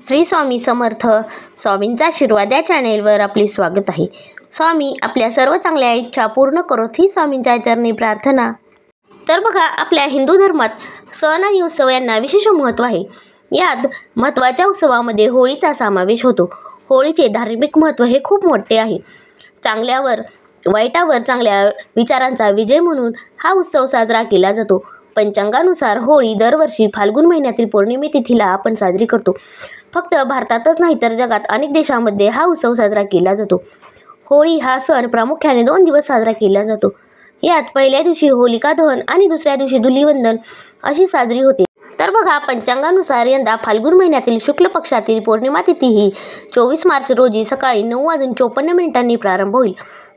श्री स्वामी समर्थ स्वामींचा आशीर्वाद या चॅनेलवर आपले स्वागत आहे. स्वामी आपल्या सर्व चांगल्या इच्छा पूर्ण करोत ही स्वामींच्या चरणी प्रार्थना. तर बघा आपल्या हिंदू धर्मात सण आणि उत्सव यांना विशेष महत्त्व आहे. यात महत्त्वाच्या उत्सवामध्ये होळीचा समावेश होतो. होळीचे धार्मिक महत्त्व हे खूप मोठे आहे. चांगल्यावर वाईटावर चांगल्या विचारांचा विजय म्हणून हा उत्सव साजरा केला जातो. पंचांगानुसार होळी दरवर्षी फाल्गुन महिन्यातील पौर्णिमे तिथीला आपण साजरी करतो. फक्त भारतातच नाही तर जगात अनेक देशांमध्ये हा उत्सव साजरा केला जातो. होळी हा सण प्रामुख्याने दोन दिवस साजरा केला जातो. यात पहिल्या दिवशी होलिका दहन आणि दुसऱ्या दिवशी धुलीवंदन अशी साजरी होते. तर बघा पंचांगानुसार यंदा फाल्गुन महिन्यातील शुक्ल पक्षातील पौर्णिमा तिथी ही चोवीस मार्च रोजी सकाळी नऊ वाजून चोपन्न मिनिटांनी प्रारंभ होईल.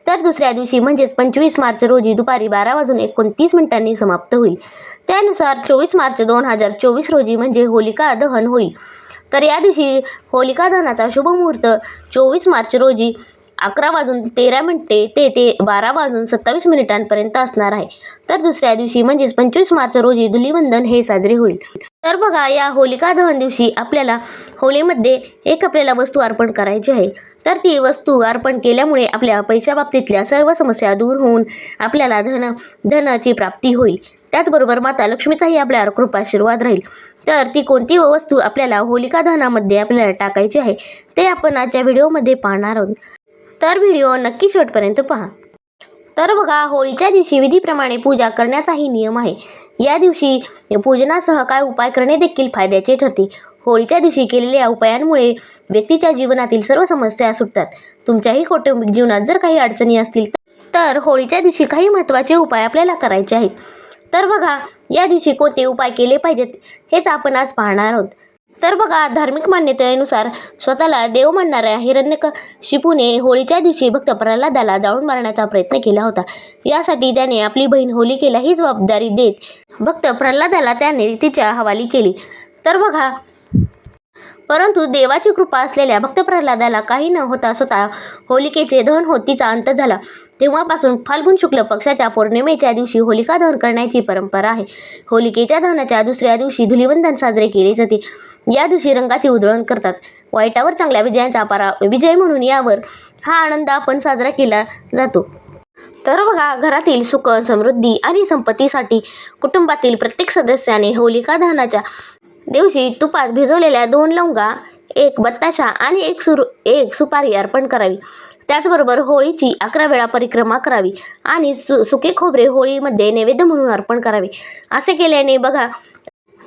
तर दुसऱ्या दिवशी म्हणजेच पंचवीस मार्च रोजी दुपारी बारा वाजून एकोणतीस मिनिटांनी समाप्त होईल. त्यानुसार चोवीस मार्च दोन हजार चोवीस रोजी म्हणजे होलिका दहन होईल. तर या दिवशी होलिका दहनाचा शुभ मुहूर्त चोवीस मार्च रोजी अकरा वाजून तेरा मिनिटे ते ते बारा वाजून सत्तावीस मिनिटांपर्यंत असणार आहे. तर दुसऱ्या दिवशी म्हणजेच पंचवीस मार्च रोजी धुलीवंदन हे साजरे होईल. तर बघा या होलिका दहन दिवशी आपल्याला होलीमध्ये एक आपल्याला वस्तू अर्पण करायची आहे. तर ती वस्तू अर्पण केल्यामुळे आपल्या पैशा बाबतीतल्या सर्व समस्या दूर होऊन आपल्याला धन धनाची प्राप्ती होईल. त्याचबरोबर माता लक्ष्मीचाही आपल्यावर कृपाशीर्वाद राहील. तर ती कोणती वस्तू आपल्याला होलिका दहनामध्ये आपल्याला टाकायची आहे ते आपण आजच्या व्हिडिओमध्ये पाहणार आहोत. तर व्हिडिओ नक्की शेवटपर्यंत पहा. तर बघा होळीच्या दिवशी विधीप्रमाणे पूजा करण्याचाही नियम आहे. या दिवशी पूजनासह काय उपाय करणे देखील फायद्याचे ठरते. होळीच्या दिवशी केलेल्या उपायांमुळे व्यक्तीच्या जीवनातील सर्व समस्या सुटतात. तुमच्याही कौटुंबिक जीवनात जर काही अडचणी असतील तर होळीच्या दिवशी काही महत्त्वाचे उपाय आपल्याला करायचे आहेत. तर बघा या दिवशी कोणते उपाय केले पाहिजेत हेच आपण आज पाहणार आहोत. तर बघा धार्मिक मान्यतेनुसार स्वतःला देव मानणाऱ्या हिरण्यकशिपूने होळीच्या दिवशी भक्त प्रल्हादाला जाळून मारण्याचा प्रयत्न केला होता. यासाठी त्याने आपली बहीण होलिकेला ही जबाबदारी देत भक्त प्रल्हादाला त्याने तिच्या हवाली केली. तर बघा परंतु देवाची कृपा असलेल्या भक्त प्रल्हादाला काही न होता स्वतः होलिकेचे दहन होत तिचा अंत झाला. तेव्हापासून फाल्गुन शुक्ल पक्षाच्या पौर्णिमेच्या दिवशी होलिका दहन करण्याची परंपरा आहे. होलिकेच्या दहनाच्या दुसऱ्या दिवशी धुलिवंदन साजरे केले जाते. या दिवशी रंगाची उधळण करतात. वाईटावर चांगल्या विजयांचा पारा विजय म्हणून यावर हा आनंद आपण साजरा केला जातो. तर बघा घरातील सुख समृद्धी आणि संपत्तीसाठी कुटुंबातील प्रत्येक सदस्याने होलिका दहनाच्या दिवशी तुपात भिजवलेल्या दोन लवंगा एक बत्ताशा आणि एक सुर एक सुपारी अर्पण करावी. त्याचबरोबर होळीची अकरा वेळा परिक्रमा करावी आणि सु सुके खोबरे होळीमध्ये नैवेद्य म्हणून अर्पण करावे. असे केल्याने बघा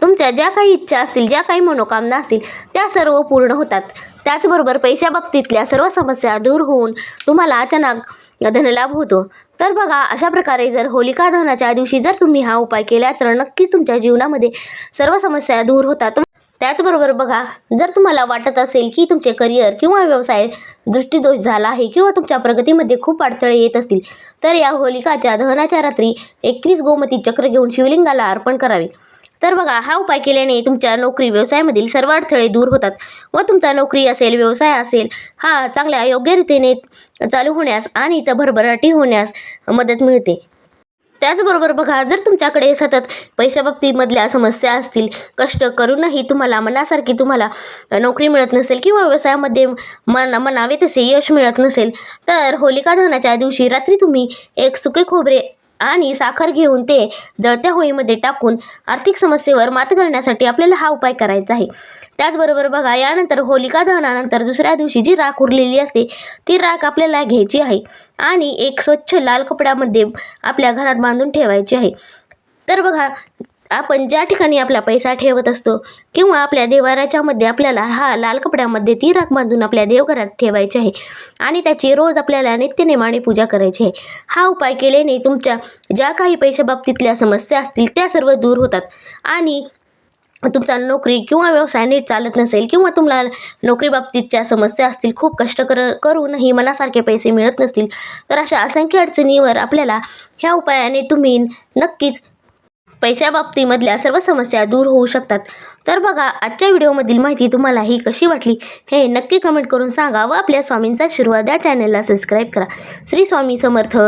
तुमच्या ज्या काही इच्छा असतील ज्या काही मनोकामना असतील त्या सर्व पूर्ण होतात. त्याचबरोबर पैशाबाबतीतल्या सर्व समस्या दूर होऊन तुम्हाला अचानक धनलाभ होतो. तर बघा अशा प्रकारे जर होलिका दहनाच्या दिवशी जर तुम्ही हा उपाय केला तर नक्कीच तुमच्या जीवनामध्ये सर्व समस्या दूर होतात. त्याचबरोबर बघा जर तुम्हाला वाटत असेल की तुमचे करिअर किंवा व्यवसाय दृष्टीदोष झाला आहे किंवा तुमच्या प्रगतीमध्ये खूप अडथळे येत असतील तर या होलिकाच्या दहनाच्या रात्री एकवीस गोमती चक्र घेऊन शिवलिंगाला अर्पण करावे. तर बघा हा उपाय केल्याने तुमच्या नोकरी व्यवसायामधील सर्व अडथळे दूर होतात व तुमचा नोकरी असेल व्यवसाय असेल हा चांगल्या योग्यरीतीने चालू होण्यास आणि च भरभराटी होण्यास मदत मिळते. त्याचबरोबर बघा जर तुमच्याकडे सतत पैशाबाबतीमधल्या समस्या असतील कष्ट करूनही तुम्हाला मनासारखी तुम्हाला नोकरी मिळत नसेल किंवा व्यवसायामध्ये मन मनावे तसे यश मिळत नसेल तर होलिका दहनाच्या दिवशी रात्री तुम्ही एक सुके खोबरे आणि साखर घेऊन ते जळत्या होळीमध्ये टाकून आर्थिक समस्येवर मात करण्यासाठी आपल्याला हा उपाय करायचा आहे. त्याचबरोबर बघा यानंतर होलिका दहनानंतर दुसऱ्या दिवशी जी राख उरलेली असते ती राख आपल्याला घ्यायची आहे आणि एक स्वच्छ लाल कपड्यामध्ये आपल्या घरात बांधून ठेवायची आहे. तर बघा आपण ज्या ठिकाणी आपला पैसा ठेवत असतो किंवा आपल्या देवाराच्यामध्ये आपल्याला हा लाल कपड्यामध्ये ती राख बांधून आपल्या देवघरात ठेवायची आहे आणि त्याची रोज आपल्याला नित्यनेमाने पूजा करायची आहे. हा उपाय केल्याने तुमच्या ज्या काही पैशाबाबतीतल्या समस्या असतील त्या सर्व दूर होतात आणि तुमचा नोकरी किंवा व्यवसाय नीट चालत नसेल किंवा तुम्हाला नोकरीबाबतीतच्या समस्या असतील खूप कष्ट कर करूनही मनासारखे पैसे मिळत नसतील तर अशा असंख्य अडचणीवर आपल्याला ह्या उपायाने तुम्ही नक्कीच पैशाबाबतीमधल्या सर्व समस्या दूर होऊ शकतात. तर बघा आजच्या व्हिडिओमधील माहिती तुम्हाला ही कशी वाटली हे नक्की कमेंट करून सांगा व आपल्या स्वामींचा आशीर्वाद या चॅनलला सबस्क्राईब करा. श्री स्वामी समर्थ.